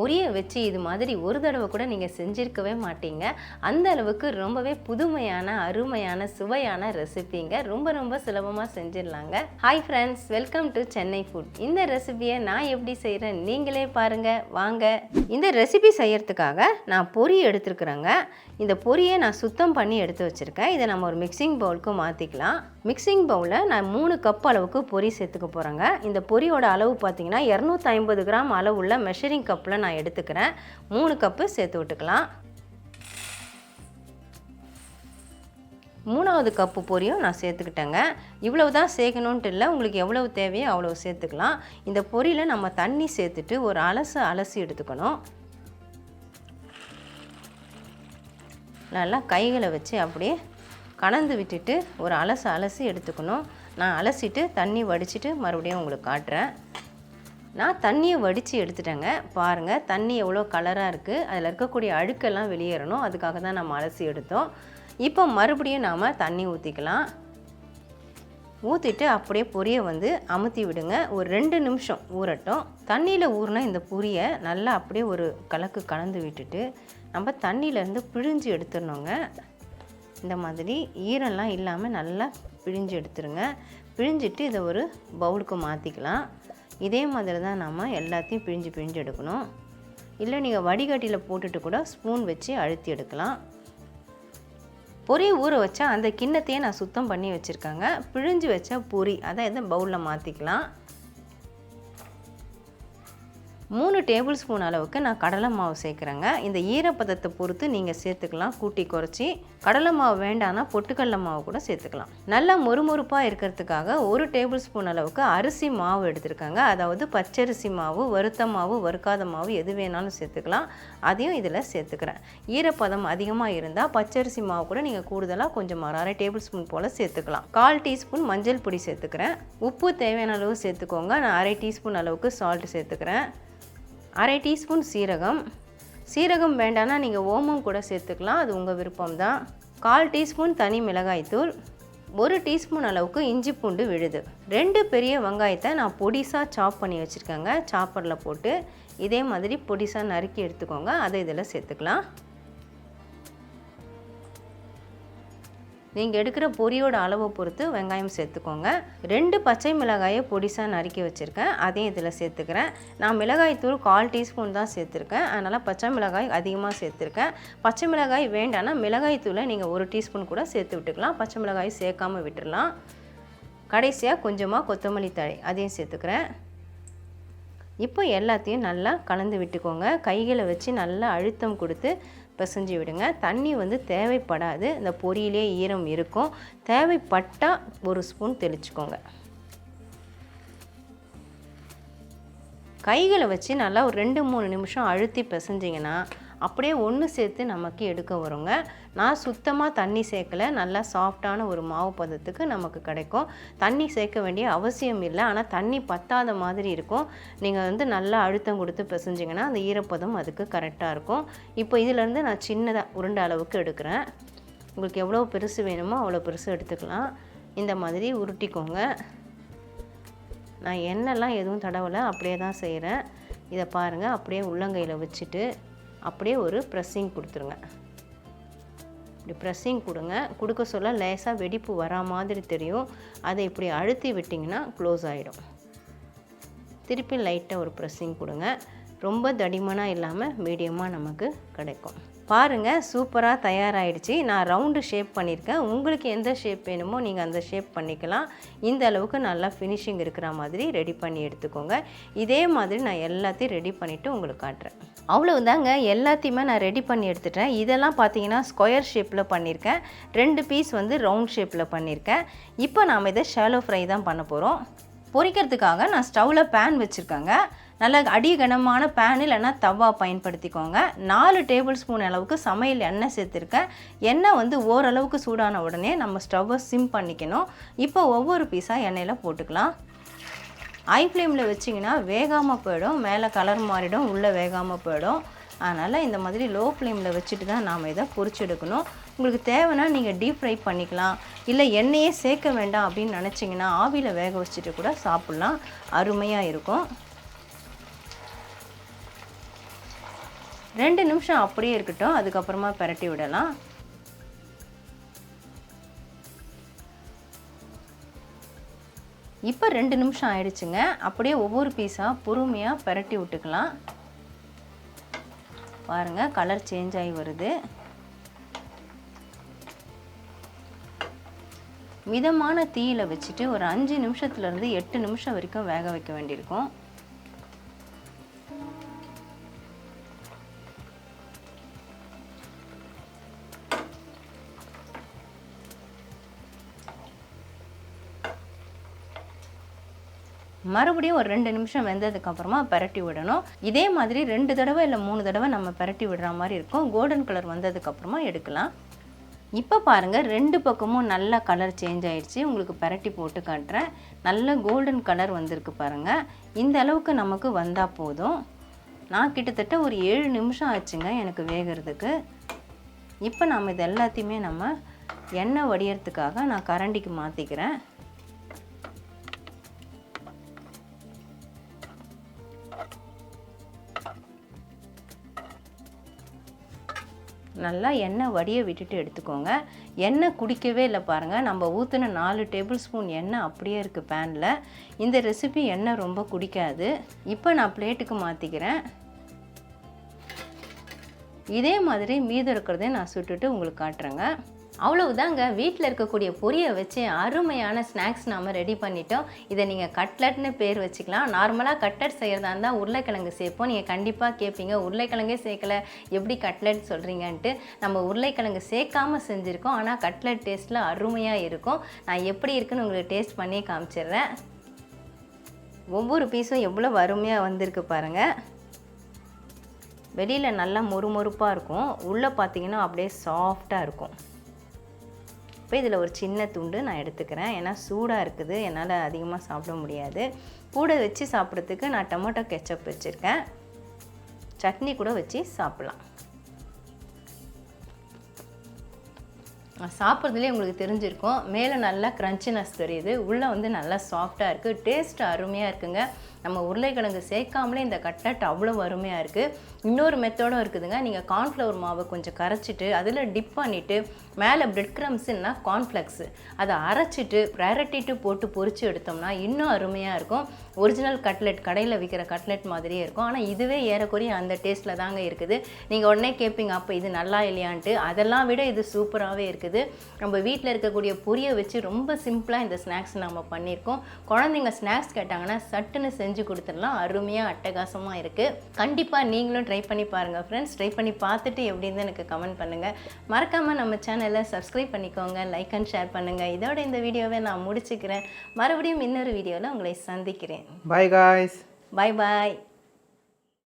பொரிய வச்சு இது மாதிரி ஒரு தடவை கூட நீங்கள் செஞ்சுருக்கவே மாட்டீங்க. அந்த அளவுக்கு ரொம்பவே புதுமையான அருமையான சுவையான ரெசிபிங்க ரொம்ப ரொம்ப சுலபமாக செஞ்சிடலாங்க. Hi friends welcome to Chennai food இந்த ரெசிபியை நான் எப்படி செய்கிறேன் நீங்களே பாருங்கள் வாங்க. இந்த ரெசிபி செய்யறதுக்காக நான் பொரி எடுத்துருக்குறேங்க. இந்த பொரியை நான் சுத்தம் பண்ணி எடுத்து வச்சுருக்கேன். இதை நம்ம ஒரு மிக்சிங் பவுலுக்கு மாற்றிக்கலாம் மிக்சிங் பவுலில் நான் மூணு கப் அளவுக்கு பொரி சேர்த்துக்க போகிறேங்க இந்த பொரியோட அளவு பார்த்தீங்கன்னா இரநூத்தி ஐம்பது கிராம் அளவுள்ள மெஷரிங் கப்பில் நான் எடுத்துக்கிறேன். மூணு கப்பு சேர்த்து விட்டுக்கலாம். மூணாவது கப்பு பொரியும் நான் சேர்த்துக்கிட்டேங்க. இவ்வளவு தான் சேர்க்கணுன்ட்டு இல்லை உங்களுக்கு எவ்வளவு தேவையோ அவ்வளவு சேர்த்துக்கலாம். இந்த பொரியில் நம்ம தண்ணி சேர்த்துட்டு ஒரு அலசு அலசி எடுத்துக்கணும். நல்லா கைகளை வச்சு அப்படியே கலந்து விட்டுட்டு ஒரு அலசு அலசி எடுத்துக்கணும். நான் அலசிட்டு தண்ணி வடிச்சிட்டு மறுபடியும் உங்களுக்கு காட்டுறேன். நான் தண்ணியை வடித்து எடுத்துட்டேங்க. பாருங்கள் தண்ணி எவ்வளோ கலராக இருக்குது அதில் இருக்கக்கூடிய அழுக்கெல்லாம் வெளியேறணும். அதுக்காக தான் நம்ம அலசி எடுத்தோம். இப்போ மறுபடியும் நாம் தண்ணி ஊற்றிக்கலாம் ஊற்றிட்டு அப்படியே பொரியை வந்து அமுத்தி விடுங்க. ஒரு ரெண்டு நிமிஷம் ஊறட்டும். தண்ணியில் ஊறினா இந்த பொரியை நல்லா அப்படியே ஒரு கலக்கு கலந்து விட்டுட்டு நம்ம தண்ணியிலேருந்து பிழிஞ்சு எடுத்துடணுங்க. இந்த மாதிரி ஈரம்லாம் இல்லாமல் நல்லா பிழிஞ்சு எடுத்துருங்க. பிழிஞ்சிட்டு இதை ஒரு பவுலுக்கு மாற்றிக்கலாம் இதே மாதிரி தான் நம்ம எல்லாத்தையும் பிழிஞ்சு பிழிஞ்சு எடுக்கணும். இல்லை நீங்கள் வடிகட்டியில் போட்டுட்டு கூட ஸ்பூன் வச்சு அழுத்தி எடுக்கலாம். பொரி ஊற வச்சா அந்த கிண்ணத்தையே நான் சுத்தம் பண்ணி வச்சுருக்கேங்க. பிழிஞ்சு வச்ச பொரி அதை எதை பவுலில் மாற்றிக்கலாம் மூணு டேபிள் ஸ்பூன் அளவுக்கு நான் கடலை மாவு சேர்க்குறேங்க. இந்த ஈரப்பதத்தை பொறுத்து நீங்கள் சேர்த்துக்கலாம். கூட்டி குறைச்சி கடலை மாவு வேண்டாம்னா பொட்டுக்கடலை மாவு கூட சேர்த்துக்கலாம். நல்லா மொறுமொறுப்பாக இருக்கிறதுக்காக ஒரு டேபிள் ஸ்பூன் அளவுக்கு அரிசி மாவு எடுத்திருக்காங்க. அதாவது பச்சரிசி மாவு வறுத்த மாவு வறுக்காத மாவு எது வேணாலும் சேர்த்துக்கலாம். அதையும் இதில் சேர்த்துக்கிறேன். ஈரப்பதம் அதிகமாக இருந்தால் பச்சரிசி மாவு கூட நீங்கள் கூடுதலாக கொஞ்சம் அரை டேபிள் ஸ்பூன் போல் சேர்த்துக்கலாம். கால் டீஸ்பூன் மஞ்சள் பொடி சேர்த்துக்கிறேன். உப்பு தேவையான அளவு சேர்த்துக்கோங்க. நான் அரை டீஸ்பூன் அளவுக்கு சால்ட் சேர்த்துக்கிறேன். அரை டீஸ்பூன் சீரகம். சீரகம் வேண்டாம்னா நீங்கள் ஓமம் கூட சேர்த்துக்கலாம் அது உங்கள் விருப்பம் தான் கால் டீஸ்பூன் தனி மிளகாய்த்தூள் ஒரு டீஸ்பூன் அளவுக்கு இஞ்சி பூண்டு விழுது. ரெண்டு பெரிய வெங்காயத்தை நான் பொடிசாக சாப் பண்ணி வச்சுருக்கேங்க சாப்பரில் போட்டு. இதே மாதிரி பொடிசாக நறுக்கி எடுத்துக்கோங்க அதை இதில் சேர்த்துக்கலாம். நீங்கள் எடுக்கிற பொரியோட அளவை பொறுத்து வெங்காயம் சேர்த்துக்கோங்க. ரெண்டு பச்சை மிளகாயை பொடிசாக நறுக்கி வச்சுருக்கேன். அதையும் இதில் சேர்த்துக்கிறேன். நான் மிளகாய் தூள் கால் டீஸ்பூன் தான் சேர்த்துருக்கேன். அதனால் பச்சை மிளகாய் அதிகமாக சேர்த்துருக்கேன். பச்சை மிளகாய் வேண்டாம்னா மிளகாய் தூளை நீங்கள் ஒரு டீஸ்பூன் கூட சேர்த்து விட்டுக்கலாம். பச்சை மிளகாய் சேர்க்காமல் விட்டுடலாம். கடைசியாக கொஞ்சமாக கொத்தமல்லி தழை அதையும் சேர்த்துக்கிறேன். இப்போ எல்லாத்தையும் நல்லா கலந்து விட்டுக்கோங்க. கைகளை வச்சு நல்லா அழுத்தம் கொடுத்து பிசைஞ்சு விடுங்க. தண்ணி வந்து தேவைப்படாது. இந்த பொரியிலே ஈரம் இருக்கும். தேவைப்பட்டால் ஒரு ஸ்பூன் தெளிச்சுக்கோங்க. கைகளை வச்சு நல்லா ஒரு ரெண்டு மூணு நிமிஷம் அழுத்தி பிசைஞ்சிங்கன்னா அப்படியே ஒன்று சேர்த்து நமக்கு எடுக்க வருங்க. நான் சுத்தமாக தண்ணி சேர்க்கலை. நல்லா சாஃப்டான ஒரு மாவு பதத்துக்கு நமக்கு கிடைக்கும். தண்ணி சேர்க்க வேண்டிய அவசியம் இல்லை. ஆனால் தண்ணி பத்தாத மாதிரி இருக்கும். நீங்கள் வந்து நல்லா அழுத்தம் கொடுத்து பிசைஞ்சிங்கன்னா அந்த ஈரப்பதம் அதுக்கு கரெக்டாக இருக்கும். இப்போ இதிலேருந்து நான் சின்னதாக உருண்டை அளவுக்கு எடுக்கிறேன். உங்களுக்கு எவ்வளோ பெருசு வேணுமோ அவ்வளோ பெருசு எடுத்துக்கலாம். இந்த மாதிரி உருட்டிக்கோங்க. நான் எண்ணெய்லாம் எதுவும் தடவலை. அப்படியே தான் செய்கிறேன் இதை பாருங்கள் அப்படியே உள்ளங்கையில் வச்சுட்டு அப்படியே ஒரு ப்ரெஸ்ஸிங் கொடுத்துருங்க. இப்படி ப்ரெஸ்ஸிங் கொடுங்க. கொடுக்க சொல்ல லேசாக வெடிப்பு வரா மாதிரி தெரியும். அதை இப்படி அழுத்தி விட்டிங்கன்னா க்ளோஸ் ஆகிடும் திருப்பி லைட்டாக ஒரு ப்ரெஸ்ஸிங் கொடுங்க. ரொம்ப தடிமனாக இல்லாமல் மீடியமாக நமக்கு கிடைக்கும். பாருங்கள் சூப்பராக தயாராகிடுச்சு நான் ரவுண்டு ஷேப் பண்ணியிருக்கேன் உங்களுக்கு எந்த ஷேப் வேணுமோ நீங்கள் அந்த ஷேப் பண்ணிக்கலாம். இந்த அளவுக்கு நல்லா ஃபினிஷிங் இருக்கிற மாதிரி ரெடி பண்ணி எடுத்துக்கோங்க. இதே மாதிரி நான் எல்லாத்தையும் ரெடி பண்ணிவிட்டு உங்களுக்கு காட்டுறேன். அவ்வளவுதாங்க. எல்லாத்தையுமே நான் ரெடி பண்ணி எடுத்துட்டேன். இதெல்லாம் பார்த்தீங்கன்னா ஸ்கொயர் ஷேப்பில் பண்ணியிருக்கேன் ரெண்டு பீஸ் வந்து ரவுண்ட் ஷேப்பில் பண்ணியிருக்கேன் இப்போ நாம் இதை ஷேலோ ஃப்ரை தான் பண்ண போகிறோம் பொரிக்கிறதுக்காக நான் ஸ்டவ்வில் பேன் வச்சுருக்கேங்க. நல்ல அடிகனமான பேன் இல்லைன்னா தவா பயன்படுத்திக்கோங்க. நாலு டேபிள் ஸ்பூன் அளவுக்கு சமையல் எண்ணெய் சேர்த்துருக்கேன். எண்ணெய் வந்து ஓரளவுக்கு சூடான உடனே நம்ம ஸ்டவ்வை சிம் பண்ணிக்கணும். இப்போ ஒவ்வொரு பீஸாக எண்ணெயில் போட்டுக்கலாம். ஐ ஃப்ளேமில் வச்சிங்கன்னா வேகாமல் போயிடும். மேலே கலர் மாறிடும் உள்ளே வேகாமல் போயிடும். அதனால் இந்த மாதிரி லோ ஃப்ளேமில் வச்சுட்டு தான் நாம் இதை பொரிச்சு எடுக்கணும் உங்களுக்கு தேவைன்னா நீங்கள் டீப் ஃப்ரை பண்ணிக்கலாம். இல்லை எண்ணெயே சேர்க்க வேண்டாம் அப்படின்னு நினச்சிங்கன்னா ஆவியில் வேக வச்சுட்டு கூட சாப்பிட்லாம். அருமையாக இருக்கும். ரெண்டு நிமிஷம் அப்படியே இருக்கட்டும். அதுக்கப்புறமா பிரட்டி விடலாம். இப்போ ரெண்டு நிமிஷம் ஆயிடுச்சுங்க. அப்படியே ஒவ்வொரு பீஸாக பொறுமையாக பிரட்டி விட்டுக்கலாம். பாருங்கள் கலர் சேஞ்ச் ஆகி வருது. மிதமான தீயில வச்சுட்டு ஒரு அஞ்சு நிமிஷத்துலேருந்து எட்டு நிமிஷம் வரைக்கும் வேக வைக்க வேண்டியிருக்கும். மறுபடியும் ஒரு ரெண்டு நிமிஷம் வெந்ததுக்கப்புறமா பரட்டி விடணும். இதே மாதிரி ரெண்டு தடவை இல்லை மூணு தடவை நம்ம பரட்டி விடுற மாதிரி இருக்கும். கோல்டன் கலர் வந்ததுக்கப்புறமா எடுக்கலாம். இப்போ பாருங்கள் ரெண்டு பக்கமும் நல்லா கலர் சேஞ்ச் ஆயிடுச்சு. உங்களுக்கு பரட்டி போட்டு காட்டுறேன். நல்ல கோல்டன் கலர் வந்திருக்கு பாருங்கள் இந்த அளவுக்கு நமக்கு வந்தால் போதும். நான் கிட்டத்தட்ட ஒரு ஏழு நிமிஷம் ஆச்சுங்க எனக்கு வேகிறதுக்கு. இப்போ நம்ம இது எல்லாத்தையுமே நம்ம எண்ணெய் வடியறதுக்காக நான் கரண்டிக்கு மாற்றிக்கிறேன் நல்லா எண்ணெய் வடிய விட்டுட்டு எடுத்துக்கோங்க. எண்ணெய் குடிக்கவே இல்லை பாருங்கள் நம்ம ஊற்றின நாலு டேபிள் ஸ்பூன் எண்ணெய் அப்படியே இருக்குது பேனில். இந்த ரெசிபி எண்ணெய் ரொம்ப குடிக்காது. இப்போ நான் பிளேட்டுக்கு மாற்றிக்கிறேன் இதே மாதிரி மீதம் இருக்கிறதே நான் சுட்டுட்டு உங்களுக்கு காட்டுறேங்க. அவ்வளவுதாங்க. வீட்டில் இருக்கக்கூடிய பொரியை வச்சு அருமையான ஸ்நாக்ஸ் நாம் ரெடி பண்ணிட்டோம். இதை நீங்கள் கட்லட்னு பேர் வச்சுக்கலாம். நார்மலாக கட்லட் செய்கிறதா இருந்தால் உருளைக்கிழங்கு சேர்ப்போம். நீங்கள் கண்டிப்பாக கேட்பீங்க உருளைக்கிழங்கே சேர்க்கல. எப்படி கட்லட் சொல்கிறீங்கன்ட்டு நம்ம உருளைக்கிழங்கு சேர்க்காம செஞ்சுருக்கோம். ஆனால் கட்லட் டேஸ்ட்டில் அருமையாக இருக்கும். நான் எப்படி இருக்குன்னு உங்களுக்கு டேஸ்ட் பண்ணி காமிச்சிடுறேன். ஒவ்வொரு பீஸும் எவ்வளோ அருமையாக வந்திருக்கு பாருங்கள் வெளியில் நல்லா மொறுமொறுப்பாக இருக்கும். உள்ளே பார்த்தீங்கன்னா அப்படியே சாஃப்டாக இருக்கும். இப்போ இதில் ஒரு சின்ன துண்டு நான் எடுத்துக்கிறேன். ஏன்னா சூடாக இருக்குது. என்னால் அதிகமாக சாப்பிட முடியாது. கூட வச்சு சாப்பிட்றதுக்கு நான் டொமேட்டோ கெச்சப் வச்சுருக்கேன். சட்னி கூட வச்சு சாப்பிட்லாம். சாப்பிட்றதுலேயே உங்களுக்கு தெரிஞ்சிருக்கும். மேலே நல்லா க்ரன்ச்சினஸ் தெரியுது. உள்ளே வந்து நல்லா சாஃப்டாக இருக்குது டேஸ்ட் அருமையாக இருக்குங்க. நம்ம உருளைக்கிழங்கு சேர்க்காமலே இந்த கட்லட் அவ்வளோ அருமையாக இருக்குது இன்னொரு மெத்தடும் இருக்குதுங்க. நீங்கள் கார்ன்ஃப்ளவர் மாவை கொஞ்சம் கரைச்சிட்டு அதில் டிப் பண்ணிவிட்டு மேலே பிரெட் க்ரம்ஸ்னா கார்ன்ஃப்ளெக்ஸு அதை அரைச்சிட்டு பிரரட்டிட்டு போட்டு பொறிச்சு எடுத்தோம்னா இன்னும் அருமையாக இருக்கும். ஒரிஜினல் கட்லெட் கடையில் விற்கிற கட்லெட் மாதிரியே இருக்கும். ஆனால் இதுவே ஏறக்குறைய அந்த டேஸ்ட்டில் தாங்க இருக்குது. நீங்கள் உடனே கேட்பீங்க அப்போ இது நல்லா இல்லையான்ட்டு. அதெல்லாம் விட இது சூப்பராகவே இருக்குது. நம்ம வீட்டில் இருக்கக்கூடிய பொரியை வச்சு ரொம்ப சிம்பிளாக இந்த ஸ்நாக்ஸ் நம்ம பண்ணியிருக்கோம். குழந்தைங்க ஸ்நாக்ஸ் கேட்டாங்கன்னா சட்டுன்னு செஞ்சு கொடுத்துடலாம். அருமையாக அட்டகாசமாக இருக்குது கண்டிப்பாக நீங்களும் ட்ரை பண்ணி பாருங்கள் ஃப்ரெண்ட்ஸ் ட்ரை பண்ணி பார்த்துட்டு எப்படி இருந்து எனக்கு கமெண்ட் பண்ணுங்கள் மறக்காமல் நம்ம சேனலை சப்ஸ்கிரைப் பண்ணிக்கோங்க. லைக் அண்ட் ஷேர் பண்ணுங்கள் இதோட இந்த வீடியோவை நான் முடிச்சுக்கிறேன். மறுபடியும் இன்னொரு வீடியோவில் உங்களை சந்திக்கிறேன். Bye guys. பாய் பாய்